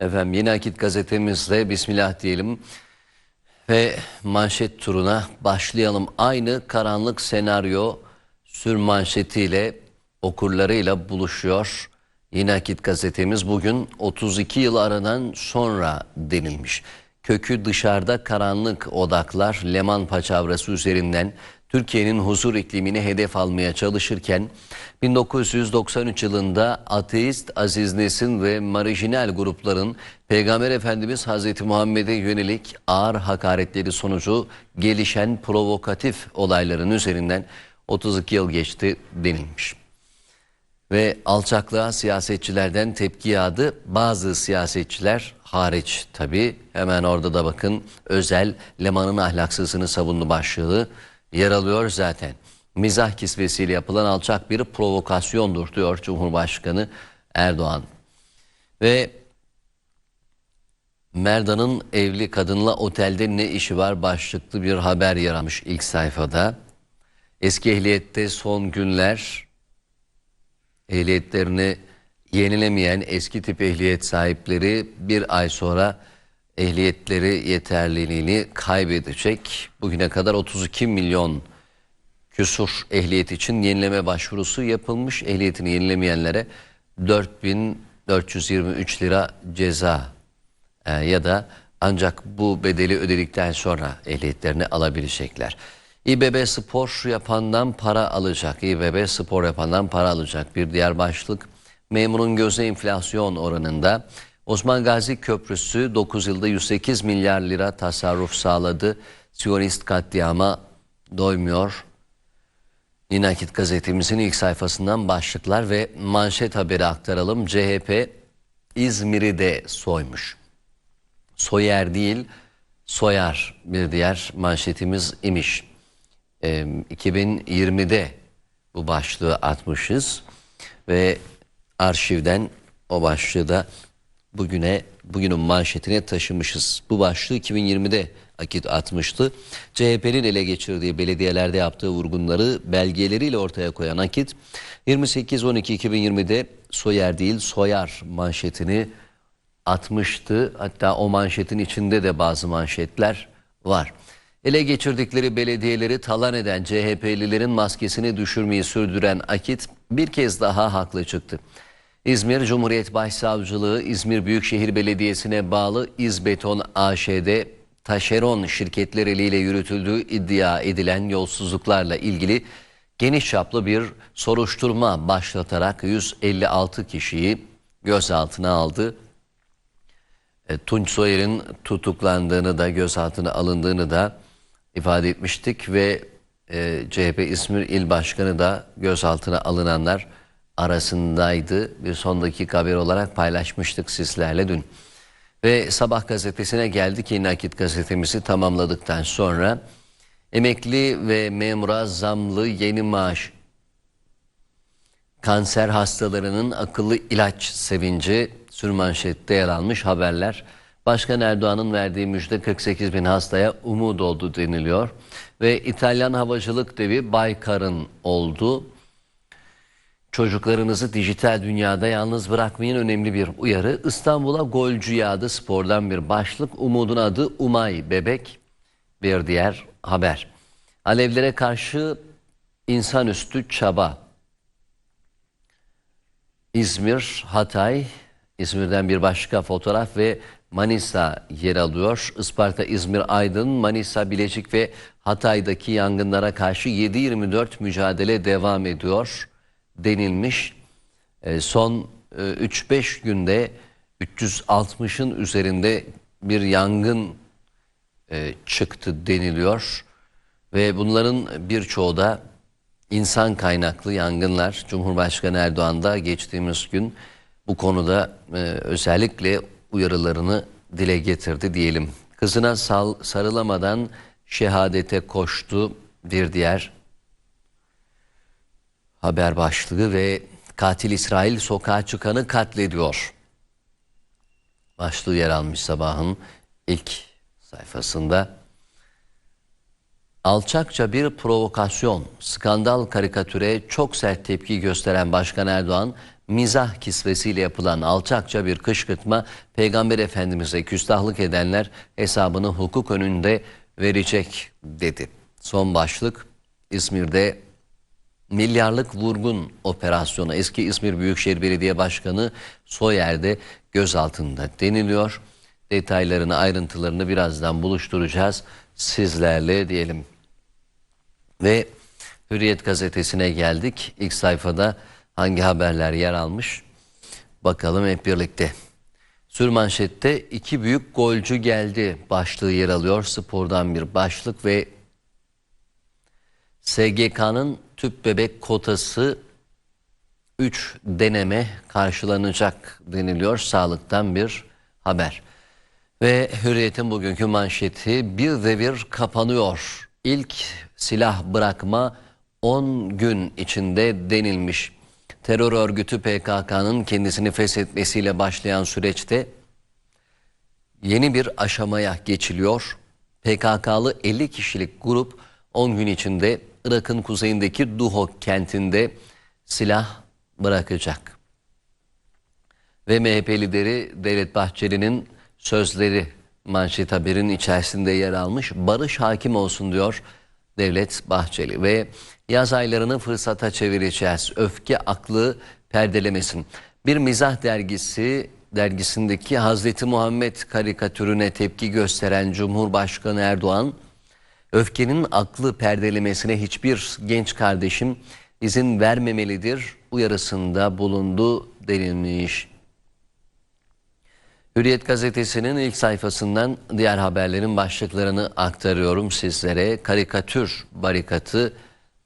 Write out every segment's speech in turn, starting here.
Efendim Yeni Akit gazetemizde Bismillah diyelim ve manşet turuna başlayalım. Aynı karanlık senaryo sür manşetiyle okurlarıyla buluşuyor. Yeni Akit gazetemiz bugün 32 yıl aradan sonra denilmiş. Kökü dışarıda karanlık odaklar Leman Paçavrası üzerinden Türkiye'nin huzur iklimini hedef almaya çalışırken 1993 yılında ateist Aziz Nesin ve marjinal grupların Peygamber Efendimiz Hazreti Muhammed'e yönelik ağır hakaretleri sonucu gelişen provokatif olayların üzerinden 32 yıl geçti denilmiş. Ve alçaklığa siyasetçilerden tepki yağdı. Bazı siyasetçiler hariç tabii. Hemen orada da bakın özel Leman'ın ahlaksızlığını savundu başlığı yer alıyor zaten. Mizah kisvesiyle yapılan alçak bir provokasyondur diyor Cumhurbaşkanı Erdoğan. Ve Merdan'ın evli kadınla otelde ne işi var başlıklı bir haber yaramış ilk sayfada. Eski ehliyette son günler ehliyetlerini yenilemeyen eski tip ehliyet sahipleri bir ay sonra ehliyetleri yeterliliğini kaybedecek. Bugüne kadar 32 milyon küsur ehliyet için yenileme başvurusu yapılmış. Ehliyetini yenilemeyenlere 4423 lira ceza e, ya da ancak bu bedeli ödedikten sonra ehliyetlerini alabilecekler. İBB spor yapandan para alacak. İBB spor yapandan para alacak. Bir diğer başlık memurun gözü enflasyon oranında. Osman Gazi Köprüsü 9 yılda 108 milyar lira tasarruf sağladı. Siyonist katliama doymuyor. İnakit gazetemizin ilk sayfasından başlıklar ve manşet haberi aktaralım. CHP İzmir'i de soymuş. Soyer değil, soyar bir diğer manşetimiz imiş. Ee, 2020'de bu başlığı atmışız ve arşivden o başlığı da bugüne bugünün manşetine taşımışız. Bu başlığı 2020'de akit atmıştı. CHP'nin ele geçirdiği belediyelerde yaptığı vurgunları belgeleriyle ortaya koyan akit 28-12-2020'de soyer değil soyar manşetini atmıştı. Hatta o manşetin içinde de bazı manşetler var. Ele geçirdikleri belediyeleri talan eden CHP'lilerin maskesini düşürmeyi sürdüren Akit bir kez daha haklı çıktı. İzmir Cumhuriyet Başsavcılığı İzmir Büyükşehir Belediyesi'ne bağlı İzbeton AŞ'de taşeron şirketler eliyle yürütüldüğü iddia edilen yolsuzluklarla ilgili geniş çaplı bir soruşturma başlatarak 156 kişiyi gözaltına aldı. E, Tunç Soyer'in tutuklandığını da gözaltına alındığını da ifade etmiştik ve e, CHP İzmir İl Başkanı da gözaltına alınanlar arasındaydı. Bir son dakika haber olarak paylaşmıştık sizlerle dün. Ve Sabah gazetesine geldik. Yeni Akit gazetemizi tamamladıktan sonra emekli ve memura zamlı yeni maaş kanser hastalarının akıllı ilaç sevinci sürmanşette yer almış haberler. Başkan Erdoğan'ın verdiği müjde 48 bin hastaya umut oldu deniliyor. Ve İtalyan havacılık devi Baykar'ın oldu. Çocuklarınızı dijital dünyada yalnız bırakmayın önemli bir uyarı. İstanbul'a golcü yağdı spordan bir başlık. Umudun adı Umay Bebek. Bir diğer haber. Alevlere karşı insanüstü çaba. İzmir, Hatay, İzmir'den bir başka fotoğraf ve Manisa yer alıyor. Isparta, İzmir, Aydın, Manisa, Bilecik ve Hatay'daki yangınlara karşı 7-24 mücadele devam ediyor denilmiş. E, son e, 3-5 günde 360'ın üzerinde bir yangın e, çıktı deniliyor. Ve bunların birçoğu da insan kaynaklı yangınlar. Cumhurbaşkanı Erdoğan da geçtiğimiz gün bu konuda e, özellikle uyarılarını dile getirdi diyelim. Kızına sal, sarılamadan şehadete koştu bir diğer haber başlığı ve katil İsrail sokağa çıkanı katlediyor. Başlığı yer almış sabahın ilk sayfasında. Alçakça bir provokasyon, skandal karikatüre çok sert tepki gösteren Başkan Erdoğan, mizah kisvesiyle yapılan alçakça bir kışkırtma Peygamber Efendimiz'e küstahlık edenler hesabını hukuk önünde verecek dedi. Son başlık İzmir'de milyarlık vurgun operasyonu eski İzmir Büyükşehir Belediye Başkanı Soyer'de gözaltında deniliyor. Detaylarını ayrıntılarını birazdan buluşturacağız sizlerle diyelim. Ve Hürriyet gazetesine geldik. İlk sayfada hangi haberler yer almış? Bakalım hep birlikte. Sürmanşette iki büyük golcü geldi başlığı yer alıyor. Spordan bir başlık ve SGK'nın tüp bebek kotası 3 deneme karşılanacak deniliyor. Sağlıktan bir haber. Ve Hürriyet'in bugünkü manşeti bir devir kapanıyor. İlk silah bırakma 10 gün içinde denilmiş. Terör örgütü PKK'nın kendisini feshetmesiyle başlayan süreçte yeni bir aşamaya geçiliyor. PKK'lı 50 kişilik grup 10 gün içinde Irak'ın kuzeyindeki Duhok kentinde silah bırakacak. Ve MHP lideri Devlet Bahçeli'nin sözleri manşet haberin içerisinde yer almış. Barış hakim olsun diyor Devlet Bahçeli ve yaz aylarını fırsata çevireceğiz. Öfke aklı perdelemesin. Bir mizah dergisi dergisindeki Hazreti Muhammed karikatürüne tepki gösteren Cumhurbaşkanı Erdoğan öfkenin aklı perdelemesine hiçbir genç kardeşim izin vermemelidir uyarısında bulundu denilmiş. Hürriyet gazetesinin ilk sayfasından diğer haberlerin başlıklarını aktarıyorum sizlere. Karikatür barikatı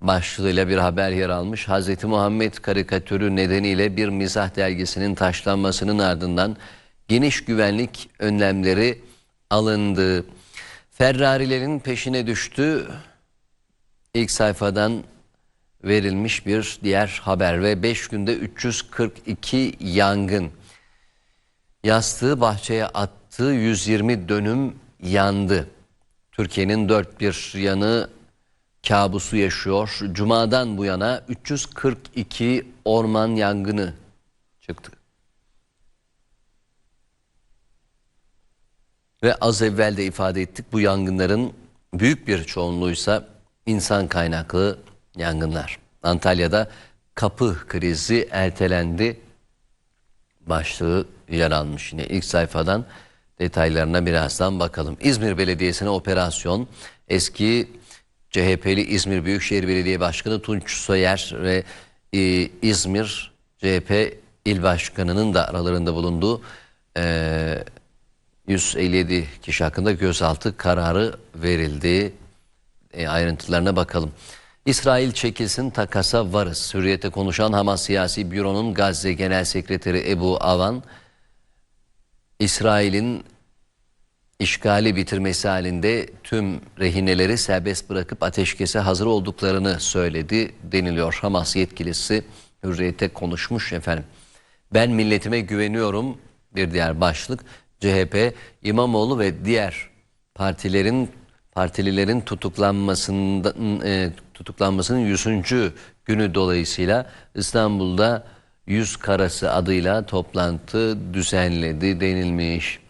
başlığıyla bir haber yer almış. Hz. Muhammed karikatürü nedeniyle bir mizah dergisinin taşlanmasının ardından geniş güvenlik önlemleri alındı. Ferrarilerin peşine düştü. İlk sayfadan verilmiş bir diğer haber ve 5 günde 342 yangın. Yastığı bahçeye attığı 120 dönüm yandı. Türkiye'nin dört bir yanı kabusu yaşıyor. Cuma'dan bu yana 342 orman yangını çıktı. Ve az evvel de ifade ettik bu yangınların büyük bir çoğunluğuysa insan kaynaklı yangınlar. Antalya'da kapı krizi ertelendi başlığı yer almış yine ilk sayfadan detaylarına birazdan bakalım. İzmir Belediyesi'ne operasyon eski CHP'li İzmir Büyükşehir Belediye Başkanı Tunç Soyer ve e, İzmir CHP İl Başkanı'nın da aralarında bulunduğu e, 157 kişi hakkında gözaltı kararı verildi. E, ayrıntılarına bakalım. İsrail çekilsin takasa varız. Hürriyete konuşan Hamas Siyasi Büro'nun Gazze Genel Sekreteri Ebu Avan, İsrail'in işgali bitirmesi halinde tüm rehineleri serbest bırakıp ateşkese hazır olduklarını söyledi deniliyor. Hamas yetkilisi Hürriyete konuşmuş efendim. Ben milletime güveniyorum bir diğer başlık. CHP, İmamoğlu ve diğer partilerin partililerin tutuklanmasından e, tutuklanmasının 100. günü dolayısıyla İstanbul'da Yüz Karası adıyla toplantı düzenledi denilmiş.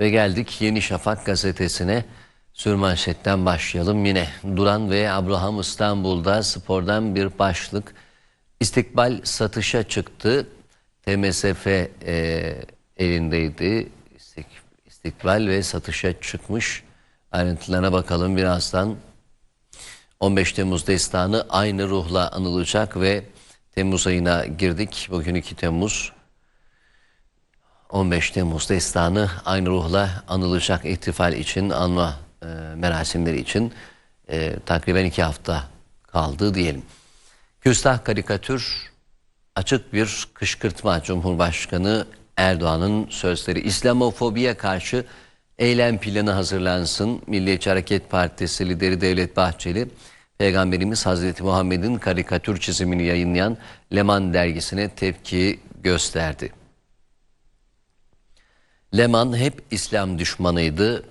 Ve geldik Yeni Şafak gazetesine. Sürmanşetten başlayalım yine. Duran ve Abraham İstanbul'da spordan bir başlık. İstikbal satışa çıktı. TMSF e, elindeydi. İstik, istikbal ve satışa çıkmış. Ayrıntılarına bakalım birazdan. 15 Temmuz destanı aynı ruhla anılacak ve Temmuz ayına girdik. Bugün 2 Temmuz. 15 Temmuz destanı aynı ruhla anılacak ihtifal için, anma e, merasimleri için e, takriben iki hafta kaldı diyelim. Küstah karikatür açık bir kışkırtma Cumhurbaşkanı Erdoğan'ın sözleri. İslamofobiye karşı eylem planı hazırlansın. Milliyetçi Hareket Partisi lideri Devlet Bahçeli, Peygamberimiz Hazreti Muhammed'in karikatür çizimini yayınlayan Leman dergisine tepki gösterdi. Leman hep İslam düşmanıydı.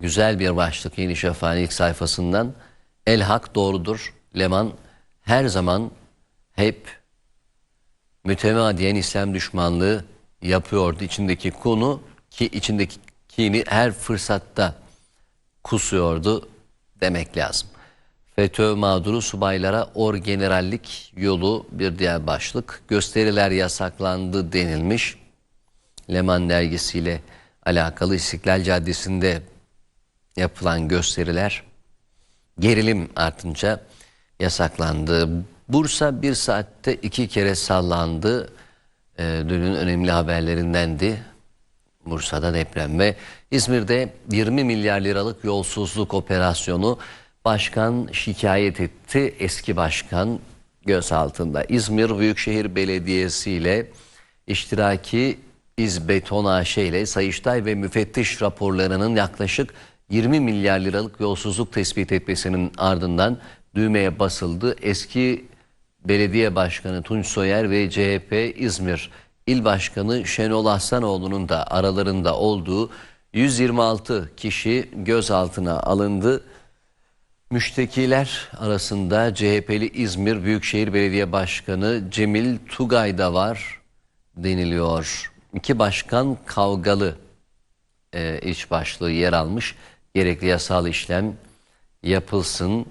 Güzel bir başlık Yeni Şafak'ın ilk sayfasından. El hak doğrudur. Leman her zaman hep mütemadiyen İslam düşmanlığı yapıyordu. İçindeki konu ki içindeki kini her fırsatta kusuyordu demek lazım. FETÖ mağduru subaylara orgenerallik yolu bir diğer başlık. Gösteriler yasaklandı denilmiş. Leman dergisiyle alakalı İstiklal Caddesi'nde yapılan gösteriler gerilim artınca yasaklandı. Bursa bir saatte iki kere sallandı. Ee, dünün önemli haberlerindendi. Bursa'da deprem ve İzmir'de 20 milyar liralık yolsuzluk operasyonu başkan şikayet etti. Eski başkan gözaltında. İzmir Büyükşehir Belediyesi ile iştiraki İzbeton AŞ ile Sayıştay ve müfettiş raporlarının yaklaşık 20 milyar liralık yolsuzluk tespit etmesinin ardından düğmeye basıldı. Eski Belediye Başkanı Tunç Soyer ve CHP İzmir İl Başkanı Şenol Aslanoğlu'nun da aralarında olduğu 126 kişi gözaltına alındı. Müştekiler arasında CHP'li İzmir Büyükşehir Belediye Başkanı Cemil Tugay da var deniliyor. İki başkan kavgalı e, iç başlığı yer almış. Gerekli yasal işlem yapılsın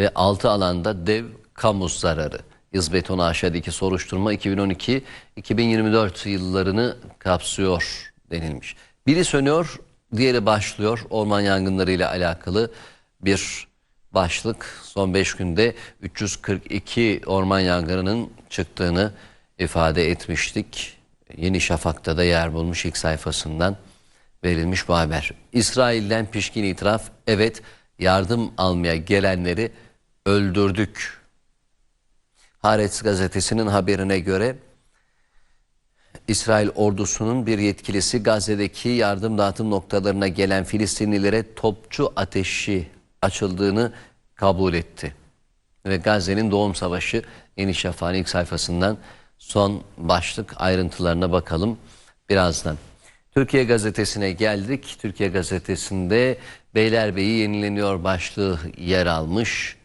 ve 6 alanda dev kamu zararı. İzbeton aşağıdaki soruşturma 2012-2024 yıllarını kapsıyor denilmiş. Biri sönüyor, diğeri başlıyor. Orman yangınları ile alakalı bir başlık. Son 5 günde 342 orman yangınının çıktığını ifade etmiştik. Yeni Şafak'ta da yer bulmuş ilk sayfasından verilmiş bu haber. İsrail'den pişkin itiraf, evet yardım almaya gelenleri öldürdük. Haaretz gazetesinin haberine göre İsrail ordusunun bir yetkilisi Gazze'deki yardım dağıtım noktalarına gelen Filistinlilere topçu ateşi açıldığını kabul etti. Ve Gazze'nin doğum savaşı Yeni Şafak'ın ilk sayfasından son başlık ayrıntılarına bakalım birazdan. Türkiye Gazetesi'ne geldik. Türkiye Gazetesi'nde Beylerbeyi yenileniyor başlığı yer almış.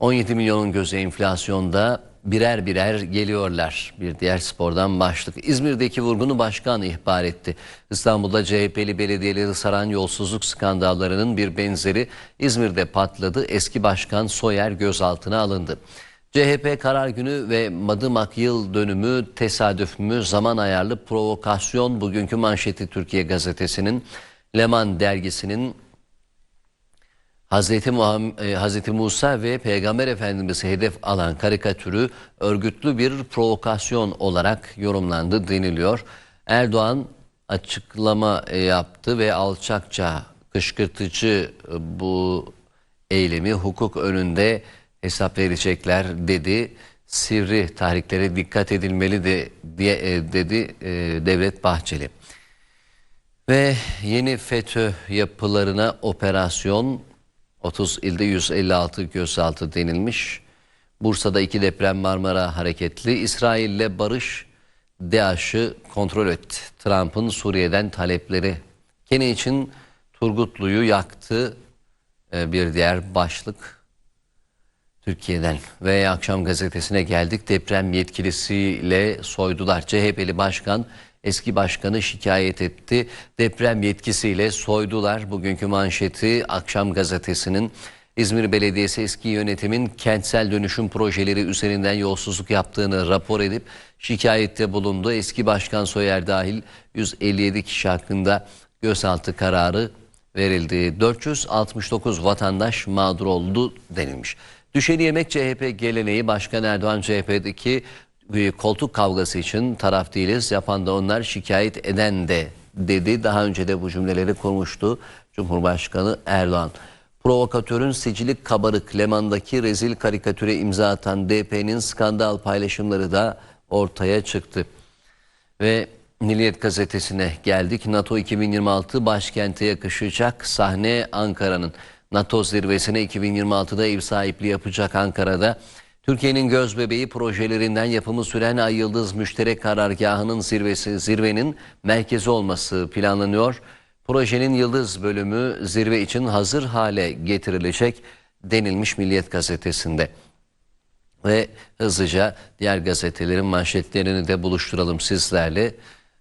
17 milyonun gözü enflasyonda birer birer geliyorlar. Bir diğer spordan başlık. İzmir'deki vurgunu başkan ihbar etti. İstanbul'da CHP'li belediyeleri saran yolsuzluk skandallarının bir benzeri İzmir'de patladı. Eski başkan Soyer gözaltına alındı. CHP karar günü ve Madımak yıl dönümü tesadüf mü zaman ayarlı provokasyon bugünkü manşeti Türkiye Gazetesi'nin Leman dergisinin Hazreti, Muhammed, Hazreti Musa ve Peygamber Efendimiz'i hedef alan karikatürü örgütlü bir provokasyon olarak yorumlandı deniliyor. Erdoğan açıklama e, yaptı ve alçakça kışkırtıcı e, bu eylemi hukuk önünde hesap verecekler dedi. Sivri tahriklere dikkat edilmeli de diye e, dedi Devlet Bahçeli. Ve yeni FETÖ yapılarına operasyon 30 ilde 156 gözaltı denilmiş. Bursa'da iki deprem Marmara hareketli. İsrail'le barış DAEŞ'ı kontrol etti. Trump'ın Suriye'den talepleri. Kene için Turgutlu'yu yaktı. Ee, bir diğer başlık Türkiye'den ve akşam gazetesine geldik. Deprem yetkilisiyle soydular. CHP'li başkan eski başkanı şikayet etti. Deprem yetkisiyle soydular. Bugünkü manşeti akşam gazetesinin İzmir Belediyesi eski yönetimin kentsel dönüşüm projeleri üzerinden yolsuzluk yaptığını rapor edip şikayette bulundu. Eski başkan Soyer dahil 157 kişi hakkında gözaltı kararı verildi. 469 vatandaş mağdur oldu denilmiş. Düşeni yemek CHP geleneği Başkan Erdoğan CHP'deki koltuk kavgası için taraf değiliz. Yapan da onlar şikayet eden de dedi. Daha önce de bu cümleleri kurmuştu Cumhurbaşkanı Erdoğan. Provokatörün sicili kabarık Leman'daki rezil karikatüre imza atan DP'nin skandal paylaşımları da ortaya çıktı. Ve Milliyet gazetesine geldik. NATO 2026 başkente yakışacak sahne Ankara'nın. NATO zirvesine 2026'da ev sahipliği yapacak Ankara'da. Türkiye'nin göz bebeği projelerinden yapımı süren Ay Yıldız Müşterek Karargahı'nın zirvesi, zirvenin merkezi olması planlanıyor. Projenin Yıldız bölümü zirve için hazır hale getirilecek denilmiş Milliyet gazetesinde. Ve hızlıca diğer gazetelerin manşetlerini de buluşturalım sizlerle.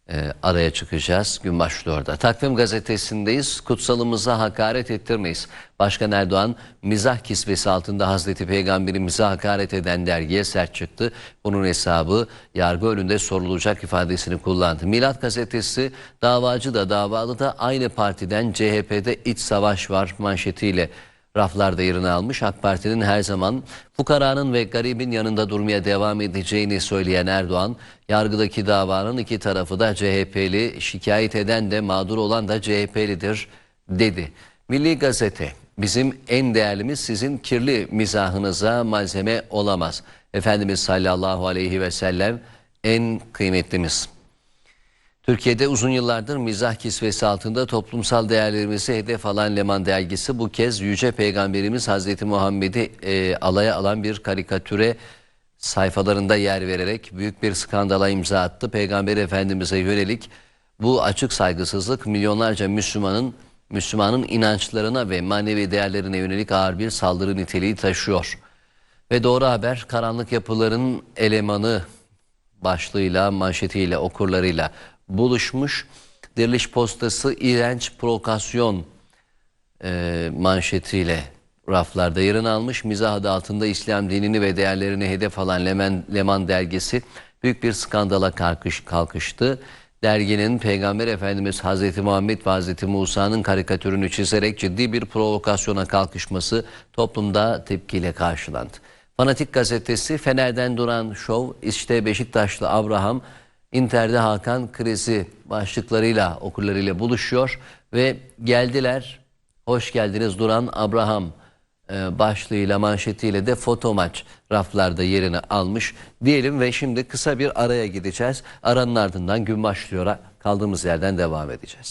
Ee, araya çıkacağız. Gün başlıyor orada. Takvim gazetesindeyiz. Kutsalımıza hakaret ettirmeyiz. Başkan Erdoğan mizah kisvesi altında Hazreti Peygamberimize hakaret eden dergiye sert çıktı. Bunun hesabı yargı önünde sorulacak ifadesini kullandı. Milat gazetesi davacı da davalı da aynı partiden CHP'de iç savaş var manşetiyle raflarda yerini almış. AK Parti'nin her zaman fukaranın ve garibin yanında durmaya devam edeceğini söyleyen Erdoğan, yargıdaki davanın iki tarafı da CHP'li, şikayet eden de mağdur olan da CHP'lidir dedi. Milli Gazete, bizim en değerlimiz sizin kirli mizahınıza malzeme olamaz. Efendimiz sallallahu aleyhi ve sellem en kıymetlimiz. Türkiye'de uzun yıllardır mizah kisvesi altında toplumsal değerlerimizi hedef alan Leman dergisi bu kez Yüce Peygamberimiz Hazreti Muhammed'i e, alaya alan bir karikatüre sayfalarında yer vererek büyük bir skandala imza attı. Peygamber Efendimiz'e yönelik bu açık saygısızlık milyonlarca Müslümanın Müslümanın inançlarına ve manevi değerlerine yönelik ağır bir saldırı niteliği taşıyor. Ve doğru haber karanlık yapıların elemanı başlığıyla, manşetiyle, okurlarıyla buluşmuş. Diriliş postası iğrenç provokasyon e, manşetiyle raflarda yerini almış. Mizah adı altında İslam dinini ve değerlerini hedef alan Leman, Leman dergisi büyük bir skandala kalkış, kalkıştı. Derginin Peygamber Efendimiz Hazreti Muhammed ve Hazreti Musa'nın karikatürünü çizerek ciddi bir provokasyona kalkışması toplumda tepkiyle karşılandı. Fanatik gazetesi Fener'den duran şov işte Beşiktaşlı Abraham Inter'de Hakan krizi başlıklarıyla okurlarıyla buluşuyor ve geldiler hoş geldiniz duran Abraham e, başlığıyla manşetiyle de foto maç raflarda yerini almış diyelim ve şimdi kısa bir araya gideceğiz. Aranın ardından gün başlıyor kaldığımız yerden devam edeceğiz.